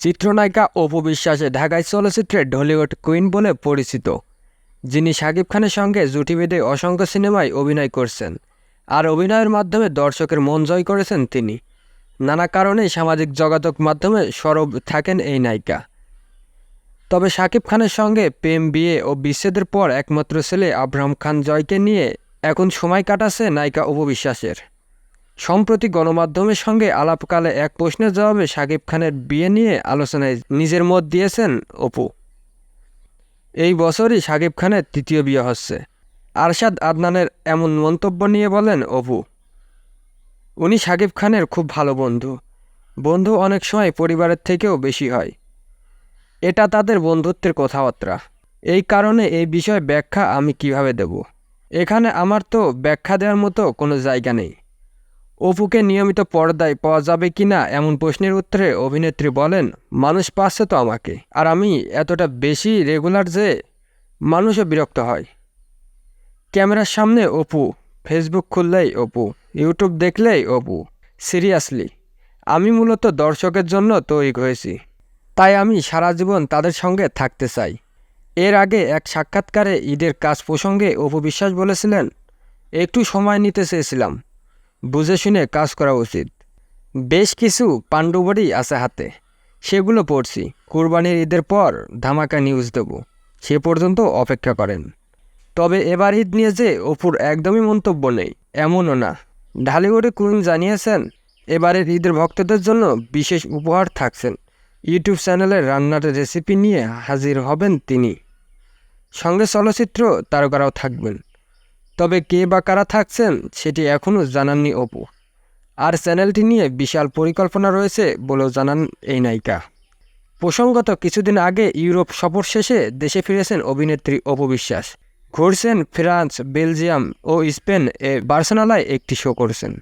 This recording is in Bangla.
চিত্রনায়িকা অপু বিশ্বাসে ঢাকায় চলচ্চিত্রে ঢলিউড কুইন বলে পরিচিত, যিনি শাকিব খানের সঙ্গে জুটি বেঁধে অসংখ্য সিনেমায় অভিনয় করছেন। আর অভিনয়ের মাধ্যমে দর্শকের মন জয় করেছেন তিনি। নানা কারণে সামাজিক যোগাযোগ মাধ্যমে সরব থাকেন এই নায়িকা। তবে শাকিব খানের সঙ্গে প্রেম, বিয়ে ও বিচ্ছেদের পর একমাত্র ছেলে আব্রাহাম খান জয়কে নিয়ে এখন সময় কাটাছে নায়িকা উপবিশ্বাসের সম্প্রতি গণমাধ্যমের সঙ্গে আলাপকালে এক প্রশ্নের জবাবে শাকিব খানের বিয়ে নিয়ে আলোচনায় নিজের মত দিয়েছেন অপু। এই বছরই শাকিব খানের তৃতীয় বিয়ে হচ্ছে। আরশাদ আদনানের এমন মন্তব্য নিয়ে বলেন অপু, উনি শাকিব খানের খুব ভালো বন্ধু। বন্ধু অনেক সময় পরিবারের থেকেও বেশি হয়। এটা তাদের বন্ধুত্বের কথাবার্তা। এই কারণে এই বিষয়ে ব্যাখ্যা আমি কীভাবে দেব? এখানে আমার তো ব্যাখ্যা দেওয়ার মতো কোনো জায়গা নেই। অপুকে নিয়মিত পর্দায় পাওয়া যাবে কি না এমন প্রশ্নের উত্তরে অভিনেত্রী বলেন, মানুষ পাচ্ছে তো আমাকে, আর আমি এতটা বেশি রেগুলার যে মানুষও বিরক্ত হয়। ক্যামেরার সামনে অপু, ফেসবুক খুললেই অপু, ইউটিউব দেখলেই অপু, সিরিয়াসলি, আমি মূলত দর্শকের জন্য তৈরি হয়েছি, তাই আমি সারা জীবন তাদের সঙ্গে থাকতে চাই। এর আগে এক সাক্ষাৎকারে ঈদের কাজ প্রসঙ্গে অপু বিশ্বাস বলেছিলেন, একটু সময় নিতে চেয়েছিলাম বুঝে শুনে কাজ করা উচিত। বেশ কিছু পাণ্ডুবাড়ি আছে হাতে। সেগুলো পড়ছি। কুরবানির ঈদের পর ধামাকা নিউজ দেব। সে পর্যন্ত অপেক্ষা করেন। তবে এবার ঈদ নিয়ে যে অপুর একদমই মন্তব্য নেই, এমনও না। ঢালিউডে কুইন জানিয়েছেন, এবারের ঈদের ভক্তদের জন্য বিশেষ উপহার থাকছেন। ইউটিউব চ্যানেলে রান্নার রেসিপি নিয়ে হাজির হবেন তিনি। সঙ্গে চলচ্চিত্র তারকারাও থাকবেন। তবে কে বা কারা থাকছেন সেটি এখনও জানাননি অপু। আর চ্যানেলটি নিয়ে বিশাল পরিকল্পনা রয়েছে বলেও জানান এই নায়িকা। প্রসঙ্গত কিছুদিন আগে ইউরোপ সফর শেষে দেশে ফিরেছেন অভিনেত্রী অপু বিশ্বাস। ঘুরছেন ফ্রান্স, বেলজিয়াম ও স্পেন এ বার্সেনালায় একটি শো করেছেন।